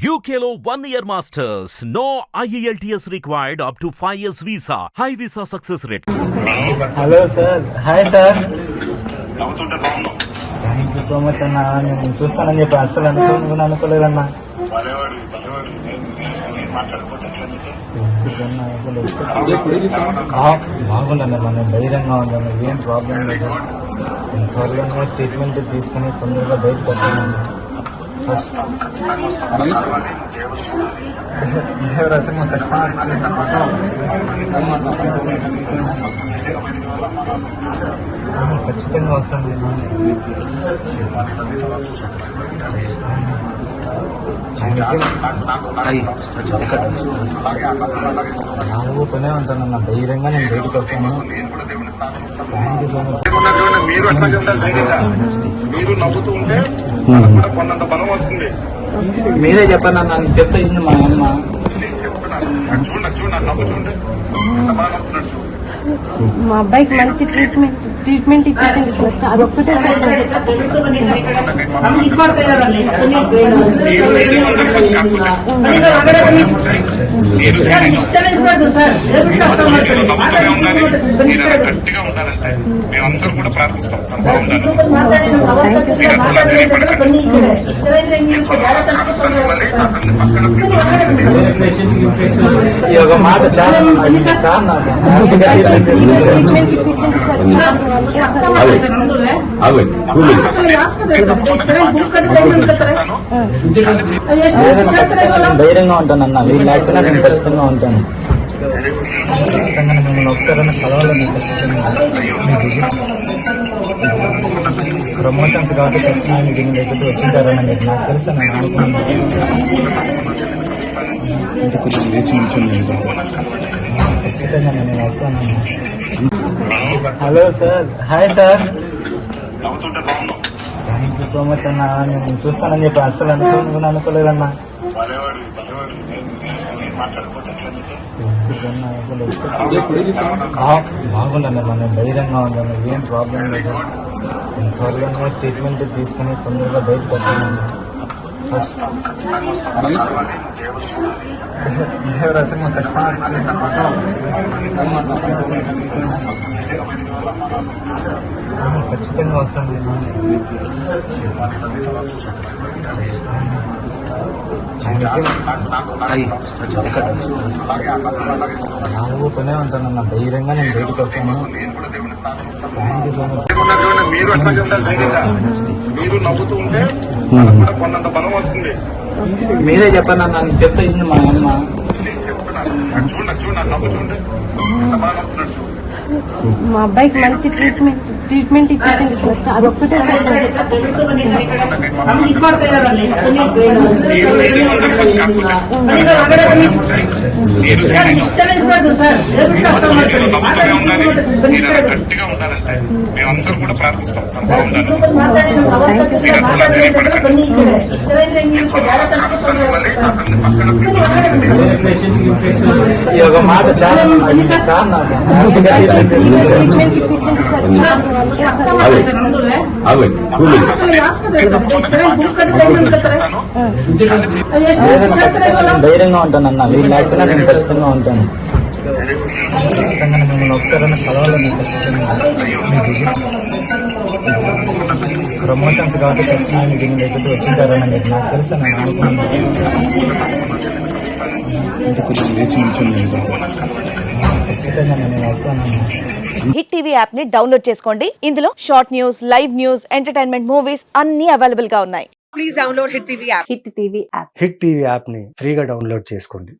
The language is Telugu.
One year masters. No E IELTS required up to 5 years visa. High visa success rate. Hello sir hi sir thank you so much అన్న. నేను చూస్తానని చెప్పి అస్సలు అనుకోను అనుకోలేదన్నా. బాగుందన్న మనం ధైర్యంగా ఉందన్న ఏం ప్రాబ్లం లేదు. త్వరగా ట్రీట్మెంట్ తీసుకుని తొందరగా బయటకు Ahora hacemos testar. ఖచ్చితంగా వస్తుంది నాలుగు పనే ఉంటాను అన్న ధైర్యంగా నేను బయటకు వస్తాను ఉన్నటువంటి మీరు అట్లా ఉండాలి ధైర్యంగా మీరు నవ్వుతూ ఉంటే మనకు కూడా కొన్నంత బలం వస్తుంది. మీరే చెప్పండి అన్న నేను చెప్తే మా అమ్మ. నేను చెప్తున్నాను. నాకు చూడు నాకు చూడు నాకు నవ్వుతుండే ఎంత బాగా నవ్వుతున్నాడు మా అబ్బాయికి మంచి ట్రీట్మెంట్ ట్రీట్మెంట్ ఇప్పించండి సార్ అదొక్కటే గట్టిగా ఉండాలంటే మేమందరం కూడా ప్రార్థిస్తాం బాగుండాలి ఈ ఒక మాట చాలా చాలా ధైర్యంగా ఉంటాను అన్న వీళ్ళు లేకపోయినా నేను ఖచ్చితంగా ఉంటాను ఒకసారి కలవాలని ఖచ్చితంగా ప్రమోషన్స్ కాబట్టి మీకు దీని దగ్గరికి వచ్చింటారని మీకు నాకు తెలుసు నేను అనుకున్నాను ఖచ్చితంగా నేను వస్తానన్నా hello sir. Hi sir. Thank you so much అన్న. నేను చూస్తానని చెప్పి అస్సలు అనుకోను అనుకోలేదన్నా. బాగుందన్న మనం ధైర్యంగా ఉందన్న. ఏం ప్రాబ్లం లేదు. త్వరగా ట్రీట్మెంట్ తీసుకుని తొందరగా బయటకు మాకు కష్టం ఖచ్చితంగా వస్తాను. నాలుగు పనే ఉంటానన్న ధైర్యంగా నేను బయటకు వస్తాను. మీరు అట్లా ఉండాలి ధైర్యంగా మీరు నవ్వుతూ ఉంటే మనకు కూడా కొన్నంత బలం వస్తుంది. మీరే చెప్పండి అన్న నేను చెప్తే మా అమ్మ. నేను చెప్తున్నాను. నాకు చూడు నాకు చూడు నాకు నవ్వుతుండే ఎంత బాగా నవ్వుతున్నాడు మా అబ్బాయికి మంచి ట్రీట్మెంట్ ట్రీట్మెంట్ ఇప్పించండి సార్ అదొక్కటే మేమందరం కూడా ప్రార్థిస్తాం బాగుండాలి ధైర్యంగా ఉంటాను అన్న వీళ్ళు లేకపోయినా నేను ఖచ్చితంగా ఉంటాను. మిమ్మల్ని ఒకసారి కలవాలని ఖచ్చితంగా ప్రమోషన్స్ కాబట్టి ఖచ్చితంగా మీకు దీని దగ్గరికి వచ్చింటారని మీకు నాకు తెలుసు నేను అనుకున్నాను. హిట్ టీవీ యాప్ని డౌన్లోడ్ చేసుకోండి. ఇందులో short news live news entertainment movies అన్ని అవైలబుల్గా ఉన్నాయి. Please download Hit TV app. Hit TV app Hit TV యాప్ని ఫ్రీగా డౌన్లోడ్ చేసుకోండి.